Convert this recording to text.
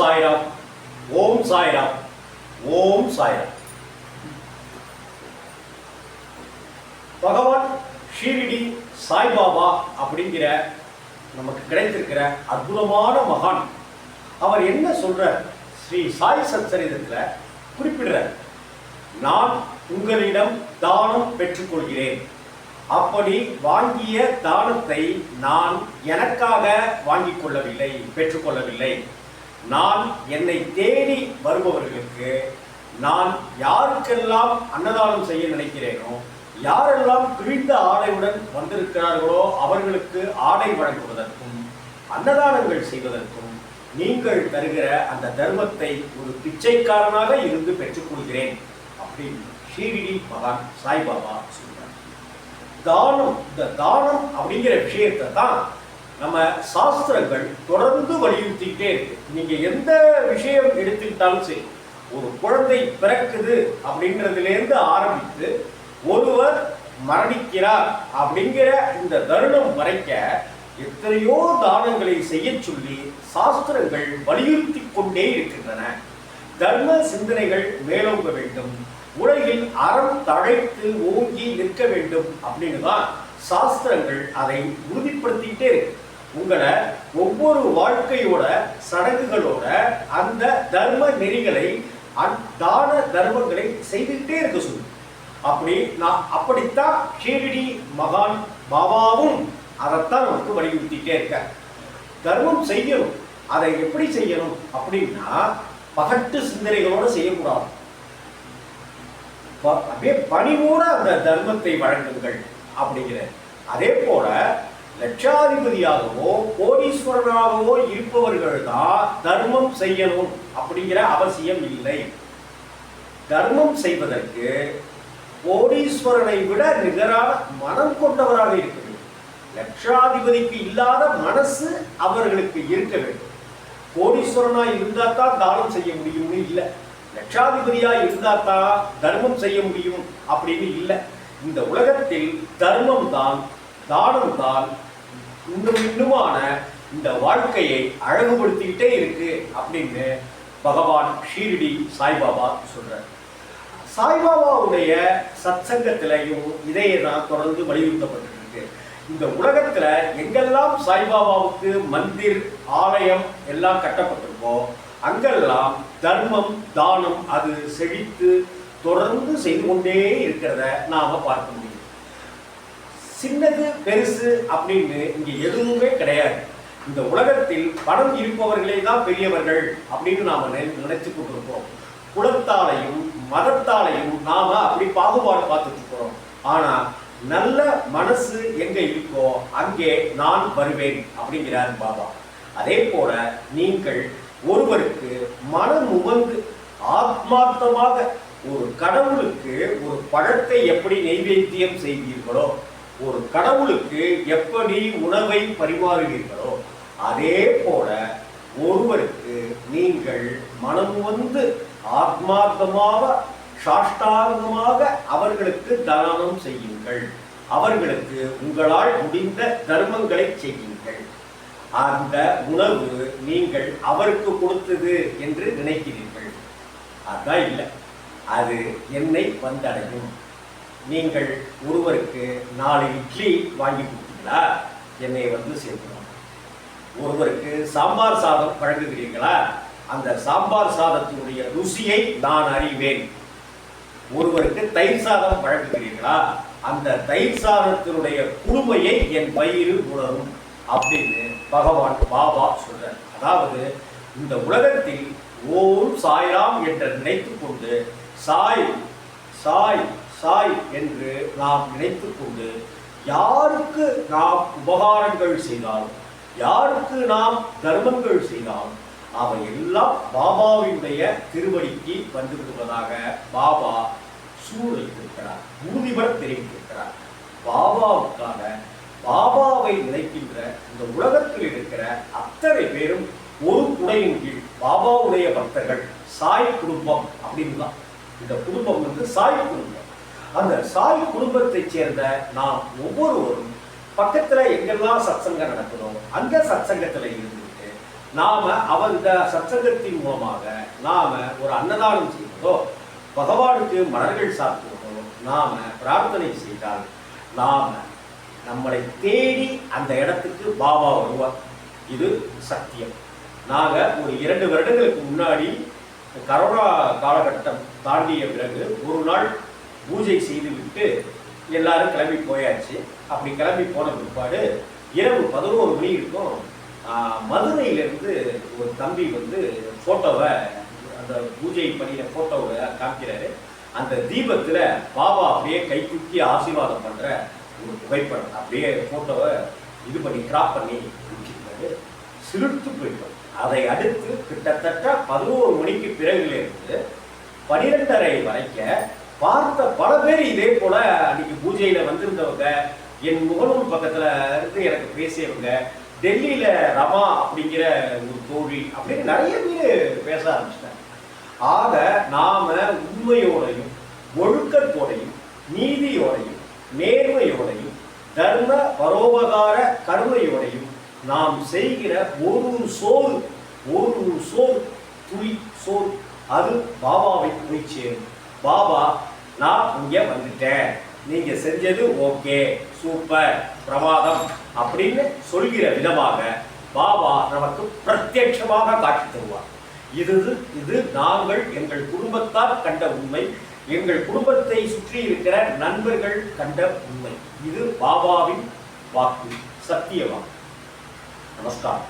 சாய்ராம் ஓம் சாய்ராம் ஓம் சாய்ராம் பகவான் ஷீரிடி சாய்பாபா அப்படிங்கிற நமக்கு கிடைத்திருக்கிற அற்புதமான மகான். அவர் என்ன சொல்ற ஸ்ரீ சாய் சச்சரிதத்தில் குறிப்பிடுறார். நான் உங்களிடம் தானம் பெற்றுக்கொள்கிறேன். அப்படி வாங்கிய தானத்தை நான் எனக்காக வாங்கிக் கொள்ளவில்லை பெற்றுக்கொள்ளவில்லை. நான் என்னை தேடி வருபவர்களுக்கு நான் யாருக்கெல்லாம் அன்னதானம் செய்ய நினைக்கிறேனோ யாரெல்லாம் கிழிந்த ஆடையுடன் வந்திருக்கிறார்களோ அவர்களுக்கு ஆடை வழங்குவதற்கும் அன்னதானங்கள் செய்வதற்கும் நீங்கள் தருகிற அந்த தர்மத்தை ஒரு பிச்சைக்காரனாக இருந்து பெற்றுக்கொள்கிறேன் அப்படின்னு ஷீரிடி மகான் சாய்பாபா சொல்றார். தானம் இந்த தானம் அப்படிங்கிற விஷயத்தை தான் நம்ம சாஸ்திரங்கள் தொடர்ந்து வலியுறுத்திக்கிட்டே இருக்கு. நீங்க எந்த விஷயம் எடுத்துக்கிட்டாலும் சரி ஒரு குழந்தை பிறக்குது அப்படின்றதுலேருந்து ஆரம்பித்து ஒருவர் மரணிக்கிறார் அப்படிங்கிற இந்த தருணம் வரைக்க எத்தனையோ தானங்களை செய்ய சொல்லி சாஸ்திரங்கள் வலியுறுத்தி கொண்டே இருக்கின்றன. தர்ம சிந்தனைகள் மேலோங்க வேண்டும். உலகில் அறம் தழைத்து ஓங்கி நிற்க வேண்டும் அப்படின்னு தான் சாஸ்திரங்கள் அதை உறுதிப்படுத்திக்கிட்டே இருக்கு. உங்களை ஒவ்வொரு வாழ்க்கையோட சடங்குகளோட அந்த தர்ம நெறிகளை தான தர்மங்களை செய்துக்கிட்டே இருக்க சொல்லு. அப்படி நான் அப்படித்தான் ஷீரடி மகான் பாபாவும் அதைத்தான் நமக்கு வலியுறுத்திட்டே இருக்க தர்மம் செய்யணும். அதை எப்படி செய்யணும்? அப்படின்னா பகட்டு சிந்தனைகளோட செய்யக்கூடாது. ப- அப்படியே பணிவோட அந்த தர்மத்தை வழங்குங்கள் அப்படிங்கிற அதே போல லட்சாதிபதியாகவோ கோடீஸ்வரனாகவோ இருப்பவர்கள் தான் தர்மம் செய்யணும் அப்படிங்கிற அவசியம் இல்லை. தர்மம் செய்வதற்கு கோடீஸ்வரனை விட நிகரான மனம் கொண்டவராக இருக்க வேண்டும். லட்சாதிபதிக்கு இல்லாத மனசு அவர்களுக்கு இருக்க வேண்டும். கோடீஸ்வரனா இருந்தா தான் தானம் செய்ய முடியும்னு இல்லை. லட்சாதிபதியா இருந்தா தான் தர்மம் செய்ய முடியும் அப்படின்னு இல்லை. இந்த உலகத்தில் தர்மம் தான் தானம் தான் இன்னும் இன்னுமான இந்த வாழ்க்கையை அழகுபடுத்திக்கிட்டே இருக்கு அப்படின்னு பகவான் ஷீரடி சாய்பாபா சொல்றார். சாய்பாபாவுடைய சத்சங்கத்திலையும் இதையே தான் தொடர்ந்து வலியுறுத்தப்பட்டிருக்கு. இந்த உலகத்துல எங்கெல்லாம் சாய்பாபாவுக்கு மந்திர் ஆலயம் எல்லாம் கட்டப்பட்டிருக்கோ அங்கெல்லாம் தர்மம் தானம் அது செழித்து தொடர்ந்து செய்து கொண்டே இருக்கிறத நாம பார்க்க முடியும். சின்னது பெருசு அப்படின்னு இங்கே எதுவுமே கிடையாது. இந்த உலகத்தில் பணம் இருப்பவர்களே தான் பெரியவர்கள் அப்படின்னு நாம நினைச்சு கொண்டிருக்கிறோம். குலத்தாலையும் மதத்தாலையும் நாம அப்படி பாகுபாடு பார்த்துட்டு இருக்கிறோம். ஆனா நல்ல மனசு எங்க இருக்கோ அங்கே நான் வருவேன் அப்படிங்கிறார் பாபா. அதே போல நீங்கள் ஒருவருக்கு மனம் உவந்து ஆத்மார்த்தமாக ஒரு கடவுளுக்கு ஒரு பழத்தை எப்படி நெய்வேத்தியம் செய்வீர்களோ ஒரு கடவுளுக்கு எப்படி உணவை பரிமாறுவீர்களோ அதே போல ஒருவருக்கு நீங்கள் மனம் வந்து ஆத்மார்த்தமாக சாஷ்டாங்கமாக அவர்களுக்கு தானம் செய்யுங்கள். அவர்களுக்கு உங்களால் முடிந்த தர்மங்களை செய்யுங்கள். அந்த உணவு நீங்கள் அவருக்கு கொடுத்தது என்று நினைக்கிறீர்கள். அதான் இல்லை. அது என்னை வந்தடையும். நீங்கள் ஒருவருக்கு நாலு இட்லி வாங்கி கொடுத்தீங்களா? என்னை வந்து சேர்க்கணும். ஒருவருக்கு சாம்பார் சாதம் வழங்குகிறீர்களா? அந்த சாம்பார் சாதத்தினுடைய ருசியை நான் அறிவேன். ஒருவருக்கு தயிர் சாதம் வழங்குகிறீர்களா? அந்த தயிர் சாதத்தினுடைய குழுமையை என் வயிறு உணரும் அப்படின்னு பகவான் பாபா சொல்றார். அதாவது இந்த உலகத்தில் ஓம் சாய்ராம் என்று நினைத்து கொண்டு சாய் சாய் சாய் என்று நாம் நினைத்துக் கொண்டு யாருக்கு நாம் உபகாரங்கள் செய்தாலும் யாருக்கு நாம் தர்மங்கள் செய்தாலும் அவை எல்லாம் பாபாவினுடைய திருவடிக்கு வந்து விடுவதாக பாபா சூழலித்திருக்கிறார் உறுதிபட தெரிவித்திருக்கிறார். பாபாவுக்காக பாபாவை நினைக்கின்ற இந்த உலகத்தில் இருக்கிற அத்தனை பேரும் ஒரு குடையின் கீழ் பாபாவுடைய பக்தர்கள் சாய் குடும்பம் அப்படின்னு தான் இந்த குடும்பம் வந்து சாய் குடும்பம். அந்த சாய் குடும்பத்தைச் சேர்ந்த நாம் ஒவ்வொருவரும் பக்கத்துல எங்கெல்லாம் சத்சங்கம் நடக்குதோ அந்த சத்சங்கத்துல இருந்துட்டு நாம அவர் இந்த சத்சங்கத்தின் மூலமாக நாம ஒரு அன்னதானம் செய்வதோ பகவானுக்கு மலர்கள் சாத்துவதோ நாம பிரார்த்தனை செய்தால் நாம நம்மளை தேடி அந்த இடத்துக்கு பாபா வருவார். இது சத்தியம். நாங்க ஒரு இரண்டு வருடங்களுக்கு முன்னாடி கரோனா காலகட்டம் தாண்டிய பிறகு ஒரு நாள் பூஜை செய்துவிட்டு எல்லாரும் கிளம்பி போயாச்சு. அப்படி கிளம்பி போன பிற்பாடு இரவு பதினோரு மணி இருக்கும். மதுரையிலேருந்து மதுரையிலிருந்து ஒரு தம்பி வந்து ஃபோட்டோவை அந்த பூஜை பண்ணின ஃபோட்டோவை காமிக்கிறாரு. அந்த தீபத்தில் பாபா அப்படியே கை தூக்கி ஆசீர்வாதம் பண்ணுற ஒரு புகைப்படம். அப்படியே ஃபோட்டோவை இது பண்ணி கிராப் பண்ணி வச்சிருக்காரு. சிலிர்த்து போயிட்டோம். அதை அடுத்து கிட்டத்தட்ட பதினோரு மணிக்கு பிறகுலேருந்து பனிரெண்டரை வரைக்கும் பார்த்த பல பேர் இதே போல அன்னைக்கு பூஜையில வந்திருந்தவங்க என் முகநூல் பக்கத்துல இருந்து எனக்கு பேசியவங்க டெல்லியில ரமா அப்படிங்கிற ஒரு தோழி அப்படின்னு நிறைய பேர் பேச ஆரம்பிச்சிட்டாங்க. ஆக நாம உண்மையோடையும் ஒழுக்கத்தோடையும் நீதியோடையும் நேர்மையோடையும் தர்ம பரோபகார கருமையோடையும் நாம் செய்கிற ஒரு சோறு ஒரு சோறு துளி சோறு அது பாபாவை போய் சேரும். பாபா நான் இங்கே வந்துட்டேன். நீங்கள் செஞ்சது ஓகே. சூப்பர். பிரமாதம். அப்படின்னு சொல்கிற விதமாக பாபா நமக்கு பிரத்யட்சமாக காட்சி தருவார். இது இது நாங்கள் எங்கள் குடும்பத்தார் கண்ட உண்மை. எங்கள் குடும்பத்தை சுற்றி இருக்கிற நண்பர்கள் கண்ட உண்மை. இது பாபாவின் வாக்கு சத்திய வாக்கு. நமஸ்காரம்.